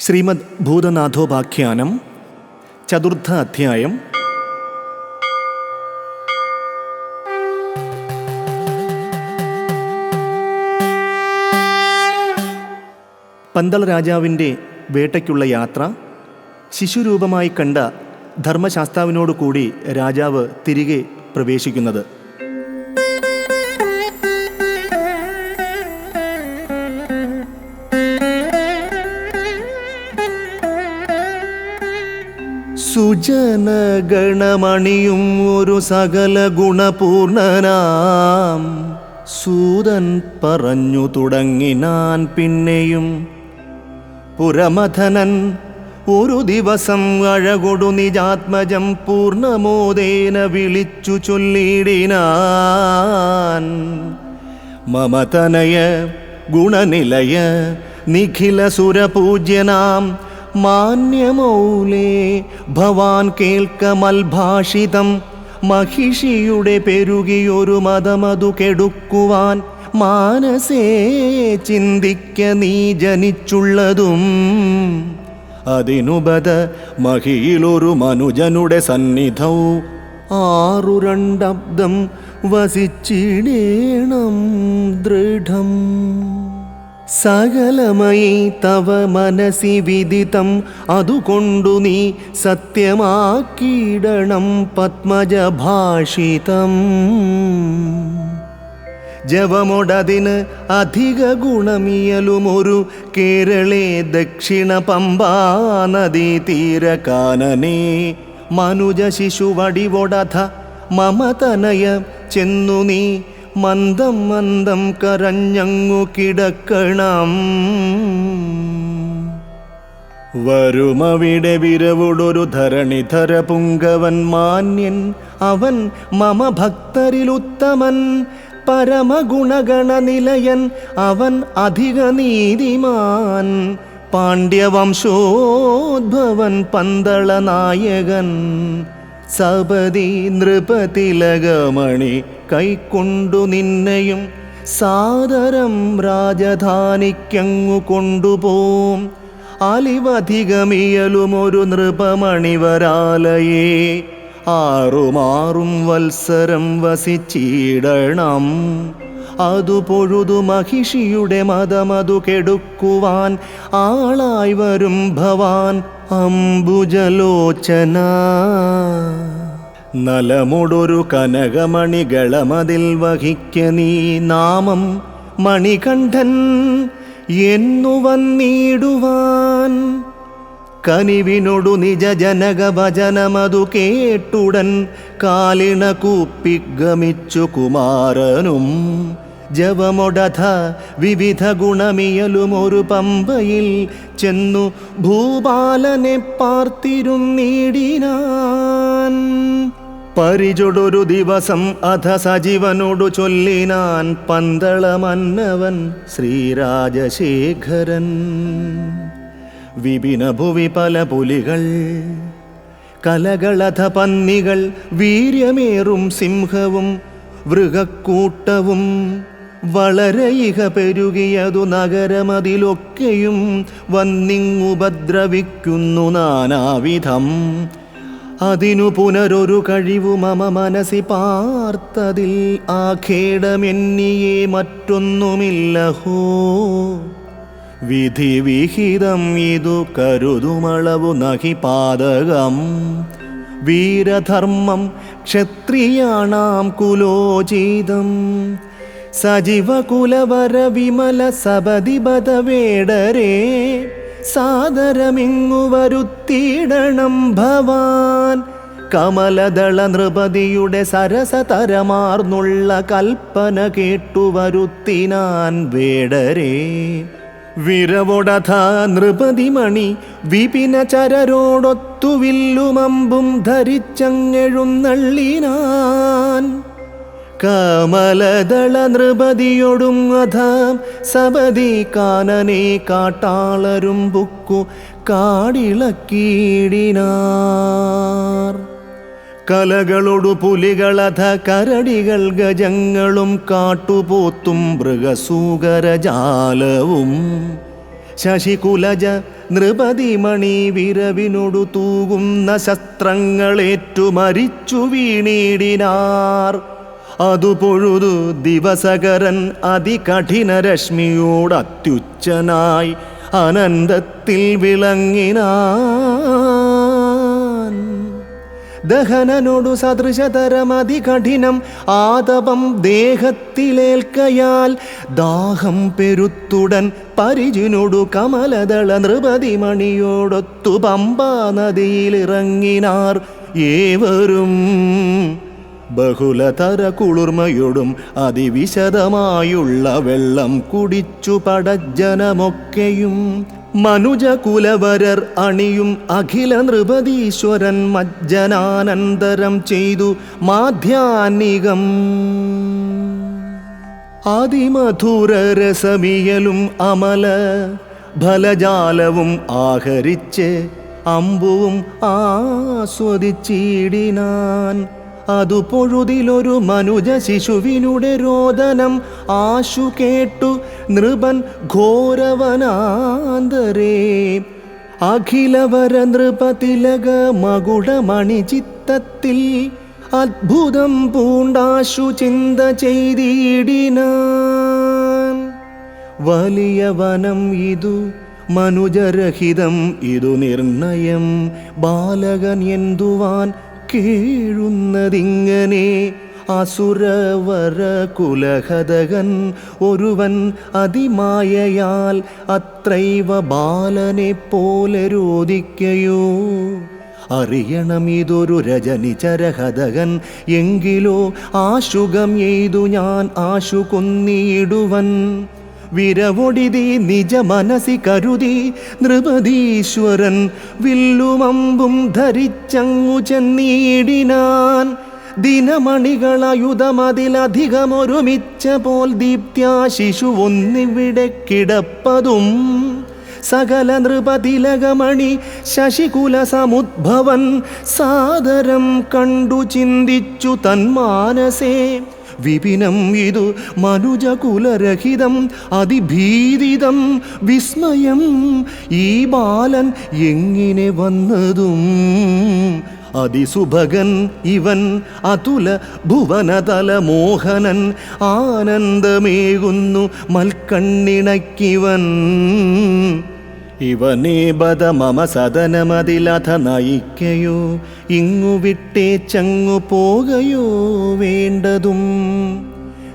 ശ്രീമദ് ഭൂതനാഥോപാഖ്യാനം ചതുർത്ഥ അധ്യായം. പന്തള രാജാവിന്റെ വേട്ടയ്ക്കുള്ള യാത്ര ശിശുരൂപമായി കണ്ട ധർമ്മശാസ്താവിനോടുകൂടി രാജാവ് തിരികെ പ്രവേശിക്കുന്നത്. സുജനഗണമണിയും ഒരു സകല ഗുണപൂർണനാം. സൂതൻ പറഞ്ഞു തുടങ്ങിനാൻ പിന്നെയും പുരമഥനൻ ഒരു ദിവസം അഴകൊടു നിജാത്മജം പൂർണമോദേന വിളിച്ചു ചൊല്ലിടിനാൻ. മമതനയ ഗുണനിലയ നിഖില സുരപൂജ്യനാം മാന്യമൗലേ ഭവാൻ കേൾക്കമൽഭാഷിതം മഹിഷിയുടെ പെരുകിയൊരു മതമതു കെടുക്കുവാൻ മാനസേ ചിന്തിക്ക നീ ജനിച്ചുള്ളതും. അതിനുപത മഹിയിലൊരു മനുജനുടെ സന്നിധൗ ആറു രണ്ടബ്ദം വസിച്ചിടേണം ദൃഢം. സകലമയി തവ മനസി വിദിതം. അതുകൊണ്ടു നീ സത്യമാക്കിയിടണം പത്മജഭാഷിതം. ജവമൊടതിന് അധിക ഗുണമിയലുമൊരു കേരളേ ദക്ഷിണ പമ്പാ നദീ തീരകാനനേ. മനുജ ശിശുവടിവൊടധ മമതനയ ചെന്നു നീ മന്ദം മന്ദം കരഞ്ഞങ്ങു കിടക്കണം. വരുമവിടെ വിരവുടൊരു ധരണിധര പുങ്കവൻ മാന്യൻ അവൻ മമ ഭക്തരിലുത്തമൻ പരമഗുണഗണനിലയൻ അവൻ അധിക നീതിമാൻ. പാണ്ഡ്യവംശോദ്ഭവൻ പന്തള നായകൻ സപതി നൃപതിലകമണി കൈക്കൊണ്ടു നിന്നെയും സാദരം രാജധാനിക്കങ്ങു കൊണ്ടുപോം. അലിവധികമിയലുമൊരു നൃപമണിവരാലയേ. ആറുമാറും വത്സരം വസിച്ചിടണം. അതു പൊഴുതു മഹിഷിയുടെ മതമതു കെടുക്കുവാൻ ആളായി വരും ഭവാൻ അംബുജലോചന. നലമുടൊരു കനകമണികളമതിൽ വഹിക്ക നീ നാമം മണികണ്ഠൻ എന്നു വന്നിടുവാൻ. കനിവിനൊടു നിജ ജനക ഭജനമതു കേട്ടുടൻ കാലിണ കൂപ്പിഗമിച്ചു കുമാരനും. ജവമൊടഥ വിവിധ ഗുണമിയലുമൊരു പമ്പയിൽ ചെന്നു ഭൂപാലനെ പാർത്തിരുന്നീടിനാൻ പരിചൊടൊരു ദിവസം അധ സജീവനോടു ചൊല്ലിനാൻ പന്തളമന്നവൻ ശ്രീരാജശേഖരൻ. വിപിന ഭുവി പല പുലികൾ കലകളഥ പന്നികൾ വീര്യമേറും സിംഹവും മൃഗക്കൂട്ടവും വളരെ ഇഹ പെരുകിയതു നഗരമതിലൊക്കെയും വന്നിങ്ങുപദ്രവിക്കുന്നു നാനാവിധം അതിനു പുനരൊരു കഴിവു മമ മനസി പാർത്തതിൽ ആ ഖേടമെന്നിയെ മറ്റൊന്നുമില്ലഹോ. വിധി വിഹിതം ഇതു കരുതുമളവു നഹി പാതകം. വീരധർമ്മം ക്ഷത്രിയാണാം കുലോചിതം. സജീവകുലവര വിമല സപതിപദ വേടരേ. സാദരമിങ്ങു വരുത്തിയിടണം ഭവാൻ. കമലദള നൃപതിയുടെ സരസതരമാർന്നുള്ള കൽപ്പന കേട്ടു വരുത്തിനാൻ വേടരേ. വിരവൊടഥ നൃപതിമണി വിപിന ചരരോടൊത്തുവില്ലുമമ്പും ധരിച്ചങ്ങെഴുന്നള്ളിനാൻ കമലദള നൃപതിയൊടും അധ സപതി കാനനെ കാട്ടാളരും ബുക്കു കാടിളക്കീടിനാർ. കലകളൊടു പുലികളധ കരടികൾ ഗജങ്ങളും കാട്ടുപോത്തും മൃഗസൂകരജാലവും. ശശികുലജ നൃപതിമണി വിരവിനൊടു തൂകുന്ന ശസ്ത്രങ്ങളേറ്റു മരിച്ചു വീണീടിനാർ. അതു പൊഴുതു ദിവസകരൻ അതികഠിന രശ്മിയോട് അത്യുച്ചനായി അനന്തത്തിൽ വിളങ്ങിനാൻ. ദഹനനോടു സദൃശതരം അതികഠിനം ആതപം ദേഹത്തിലേൽക്കയാൽ ദാഹം പെരുത്തുടൻ പരിചിനോടു കമലദള നൃപതിമണിയോടൊത്തു പമ്പാ നദിയിലിറങ്ങിനാർ ഏവരും ബഹുലതര കുളിർമയോടും അതിവിശദമായുള്ള വെള്ളം കുടിച്ചു പടജ്ജനമൊക്കെയും മനുജകുലവരർ അണിയും അഖില നൃപതീശ്വരൻ മജ്ജനാനന്തരം ചെയ്തു മാധ്യാനികം. അതിമധുരരസമിയലും അമല ഫലജാലവും ആഹരിച്ച് അമ്പുവും ആസ്വദിച്ചിടിനാൻ. അതു പൊഴുതിലൊരു മനുജ ശിശുവിനുടെ രോദനം ആശു കേട്ടു നൃപൻ ഘോരവനാന്തരേ. അഖിലവര നൃപതിലക മകുടമണി ചിത്തത്തിൽ അത്ഭുതം പൂണ്ടാശു ചിന്ത ചെയ്തിടിന വലിയ വനം ഇതു മനുജരഹിതം ഇതു നിർണയം. ബാലകൻ എന്തുവാൻ കേഴുന്നതിങ്ങനെ അസുരവര കുലഹതകൻ ഒരുവൻ അതിമായയാൽ അത്രൈവ ബാലനെ പോലെ രോധിക്കയോ അറിയണം ഇതൊരു രജനിചരഹതകൻ എങ്കിലോ ആശുകം എയ്തു ഞാൻ ആശു കൊന്നിടുവൻ വിരവൊടിതി നിജ മനസി കരുതി നൃപതീശ്വരൻ വില്ലുമമ്പും ധരിച്ചങ്ങു ചെന്നീടിനാൻ. ദിനമണികളയുധമതിലധികമൊരുമിച്ച പോൽ ദീപ്ത്യാ ശിശു ഒന്നിവിടെ കിടപ്പതും. സകല നൃപതിലകമണി ശശികുല സമുദ്ഭവൻ സാദരം കണ്ടു ചിന്തിച്ചു തന്മാനസേ. വിപിനം ഇതു മനുജകുലരഹിതം അതിഭീതിതം വിസ്മയം. ഈ ബാലൻ എങ്ങനെ വന്നതും? അതിസുഭകൻ ഇവൻ അതുല ഭുവനതല മോഹനൻ ആനന്ദമേകുന്നു മൽക്കണ്ണിണക്കിവൻ. ഇവനേ ബദ മമ സദനമതിലഥ നയിക്കയോ? ഇങ്ങു വിട്ടേ ചങ്ങു പോകയോ വേണ്ടതും?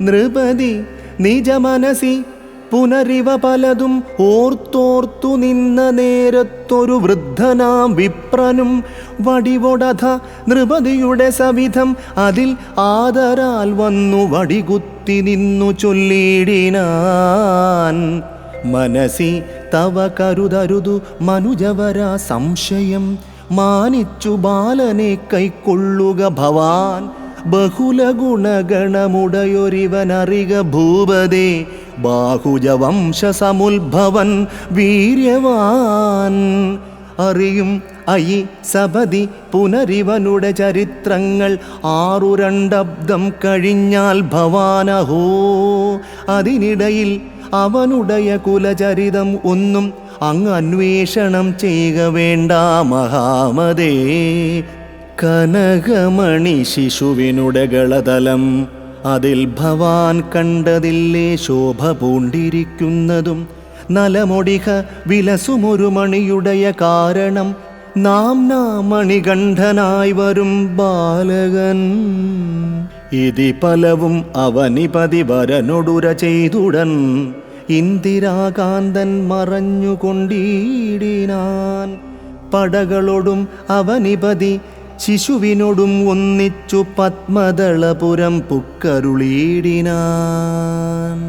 നൃപതി നിജ മനസി പുനരിവ പലതും ഓർത്തോർത്തു നിന്ന നേരത്തൊരു വൃദ്ധനാം വിപ്രനും വടിവൊടഥ നൃപതിയുടെ സവിധം അതിൽ ആദരാൽ വന്നു വടികുത്തി നിന്നു ചൊല്ലിടിനാൻ മനസി തവ കരുതരുതു മനുജവര സംശയം. മാനിച്ചു ബാലനെ കൈക്കൊള്ളുക ഭവാൻ. ബഹുല ഗുണഗണമുടയൊരിവനറിക ഭൂപതേ. ബാഹുജവംശ സമുദ്ഭവൻ വീര്യവാൻ. അറിയും അയി സപതി പുനരിവനുടെ ചരിത്രങ്ങൾ ആറു രണ്ടബ്ദം കഴിഞ്ഞാൽ ഭവാനഹോ. അതിനിടയിൽ അവനുടയ കുലചരിതം ഒന്നും അങ്ങ് അന്വേഷണം ചെയ്യുക വേണ്ട മഹാമതേ. കനകമണി ശിശുവിനുടെ ഗളതലം അതിൽ ഭവാൻ കണ്ടതില്ലേ ശോഭ പൂണ്ടിരിക്കുന്നതും. നലമൊടിക വിലസുമൊരു മണിയുടയ കാരണം നാം നാമണികണ്ഠനായി വരും ബാലകൻ. ഇതി പലവും അവനിപതി വരനൊടുര ചെയ്തുടൻ ഇന്ദിരാകാന്തൻ മറഞ്ഞുകൊണ്ടിടിനാൻ. പടകളോടും അവനിപതി ശിശുവിനോടും ഒന്നിച്ചു പത്മദളപുരം പുക്കരുളീടിനാൻ.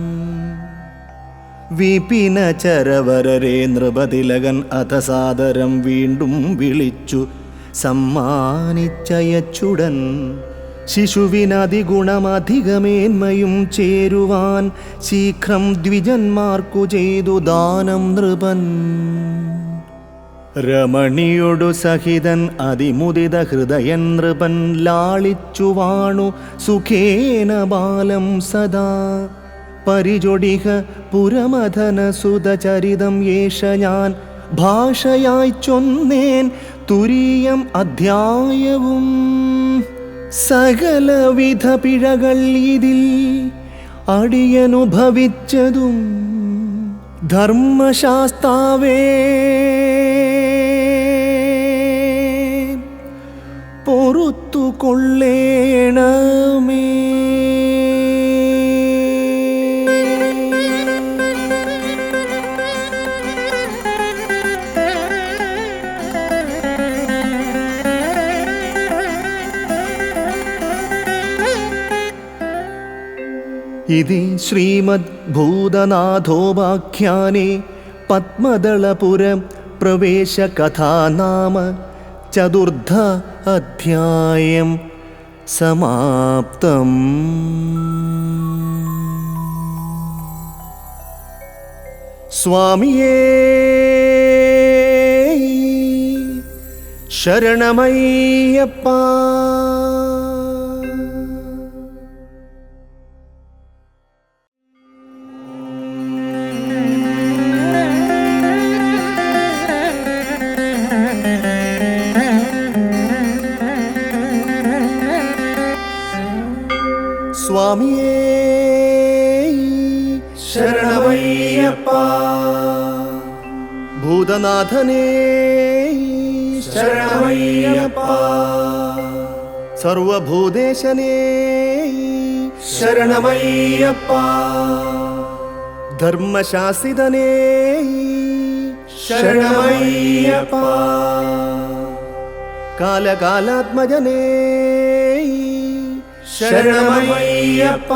വിപിന ചരവരരെ നൃപതിലകൻ അധസാദരം വീണ്ടും വിളിച്ചു സമ്മാനിച്ചയച്ചുടൻ. ശിശുവിനതിഗുണമധികമേന്മയും ചേരുവാൻ ശീഘ്രം ദ്വിജന്മാർക്കു ചെയ്തു ദാനം നൃപൻ. രമണിയൊടു സഹിതൻ അതിമുദിത ഹൃദയൻ നൃപൻ ലാളിച്ചുവാണു സുഖേന ബാലം സദാ. പരിചൊടിക പുരമധന സുതചരിതം യേശ ഞാൻ ഭാഷയായി ചൊന്നേൻ തുരീയം അധ്യായവും. സകലവിധ പിഴകൾ ഇതിൽ അടിയനുഭവിച്ചതും ധർമ്മശാസ്താവേ. പൊറുത്തു കൊള്ളേണമേ इति श्रीमद्भूतनाथोपाख्याने पद्मदलपुरप्रवेशकथा नाम चतुर्थ अध्यायं समाप्तम्। स्वामी शरणमय्यप्पा। ഭൂതനാഥനേ ശരണമയ്യപ്പ സർവഭൂതേശനേ ശരണമയ്യപ്പ ധർമ്മശാസിതനേ ശരണമയ്യപ്പ കാലകാലാത്മജനേ ശരണമയ്യപ്പ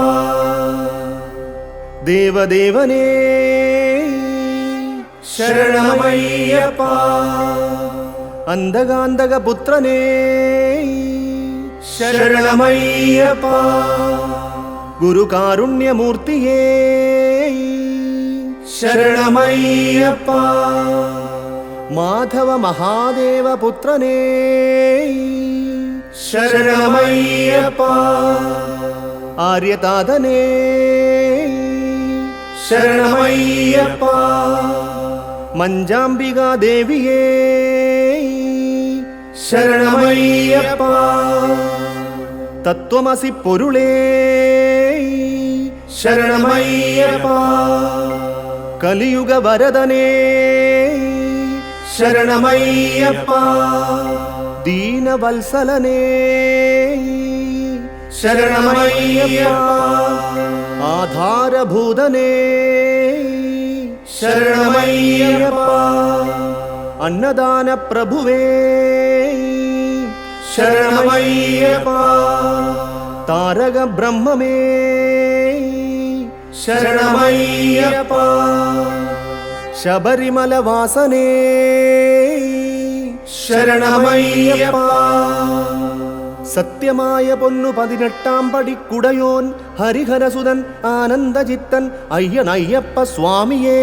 ദേവദേവനേ ശരണമയ്യപ്പ. അന്തകാന്തകപുത്രനേ ശരണമയ്യപ്പ. ഗുരുകാരുണ്യമൂർത്തിയേ. ശരണമയ്യപ്പ. മാധവ മഹാദേവ പുത്രനേ ശരണമയ്യപ്പ. ആര്യതാതനേ. ശരണമയ്യപ്പ. മഞ്ചാംബികാ ദേവിയേ ശരണമയ്യപ്പ. തത്വമസി പൊരുളേ ശരണമയ്യപ്പ. കലിയുഗ വരദനേ ശരണമയ്യപ്പ. ദീനവത്സലനേ ശരണമയ്യപ്പ. ആധാരഭൂതനേ ശരണമയ്യപ്പ. അന്നദാന പ്രഭുവേ. ശരണമയ്യപ്പ. താരക ബ്രഹ്മമേ. ശരണമയ്യപ്പ. ശബരിമല വാസനേ. ശരണമയ്യപ്പ. സത്യമായ പൊന്നു പതിനെട്ടാം കുടയോൻ ഹരിഹരസുതൻ ആനന്ദചിത്തൻ അയ്യനയ്യപ്പ സ്വാമിയേ.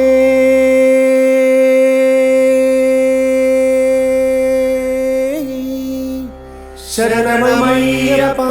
ശരണമയ്യപ്പ.